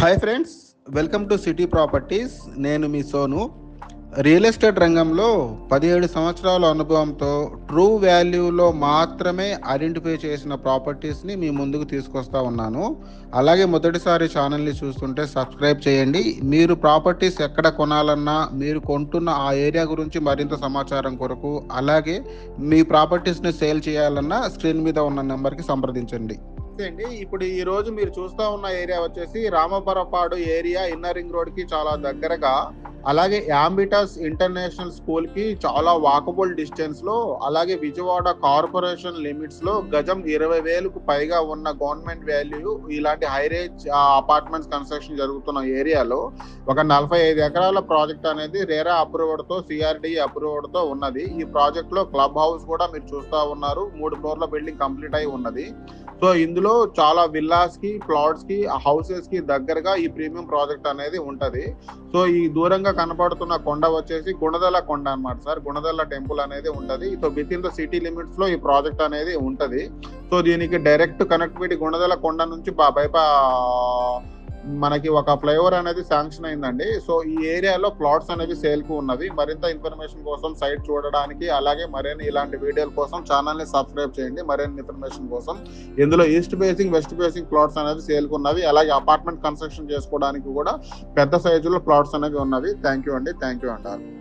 Hi friends welcome to city properties నేను మీ Sonu. Real estate రంగంలో పదిహేడు సంవత్సరాల అనుభవంతో ట్రూ వాల్యూలో మాత్రమే ఐడెంటిఫై చేసిన ప్రాపర్టీస్ని మీ ముందుకు తీసుకొస్తా ఉన్నాను. అలాగే మొదటిసారి ఛానల్ని చూస్తుంటే సబ్స్క్రైబ్ చేయండి. మీరు ప్రాపర్టీస్ ఎక్కడ కొనాలన్నా మీరు కొంటున్న ఆ ఏరియా గురించి మరింత సమాచారం కొరకు అలాగే మీ ప్రాపర్టీస్ని సేల్ చేయాలన్నా స్క్రీన్ మీద ఉన్న నెంబర్కి సంప్రదించండి. అండి ఇప్పుడు ఈ రోజు మీరు చూస్తా ఉన్న ఏరియా వచ్చేసి రామపరపాడు ఏరియా ఇన్నర్ రింగ్ రోడ్కి చాలా దగ్గరగా అలాగే యాంబిటస్ ఇంటర్నేషనల్ స్కూల్కి చాలా వాకబుల్ డిస్టెన్స్లో అలాగే విజయవాడ కార్పొరేషన్ లిమిట్స్లో గజం ఇరవై వేలకు పైగా ఉన్న గవర్నమెంట్ వాల్యూ ఇలాంటి హైరేజ్ అపార్ట్మెంట్స్ కన్స్ట్రక్షన్ జరుగుతున్న ఏరియాలో ఒక నలభై ఐదు ఎకరాల ప్రాజెక్ట్ అనేది రేరా అప్రూవర్తో సిఆర్డి అప్రూవర్తో ఉన్నది. ఈ ప్రాజెక్ట్లో క్లబ్ హౌస్ కూడా మీరు చూస్తా ఉన్నారు. మూడు ఫ్లోర్ల బిల్డింగ్ కంప్లీట్ అయి ఉన్నది. సో ఇందులో చాలా విల్లాస్కి ప్లాట్స్కి హౌసెస్కి దగ్గరగా ఈ ప్రీమియం ప్రాజెక్ట్ అనేది ఉంటది. సో ఈ దూరంగా కనపడుతున్న కొండ వచ్చేసి గుణదల కొండ అన్నమాట సార్. గుణదల టెంపుల్ అనేది ఉంటది. So with in the city లిమిట్స్లో ఈ ప్రాజెక్ట్ అనేది ఉంటది. సో దీనికి డైరెక్ట్ కనెక్టివిటీ గుణదల కొండ నుంచి బైపా మనకి ఒక ఫ్లైఓవర్ అనేది శాంక్షన్ అయిందండి. సో ఈ ఏరియాలో ప్లాట్స్ అనేవి సేల్కు ఉన్నవి. మరింత ఇన్ఫర్మేషన్ కోసం సైట్ చూడడానికి అలాగే మరిన్ని ఇలాంటి వీడియోల కోసం ఛానల్ని సబ్స్క్రైబ్ చేయండి. మరిన్ని ఇన్ఫర్మేషన్ కోసం. ఇందులో east facing west facing plots అనేవి సేల్కు ఉన్నవి. అలాగే అపార్ట్మెంట్ కన్స్ట్రక్షన్ చేసుకోవడానికి కూడా పెద్ద సైజులో ప్లాట్స్ అనేవి ఉన్నవి. థ్యాంక్ యూ అండి. థ్యాంక్ యూ అంటారు.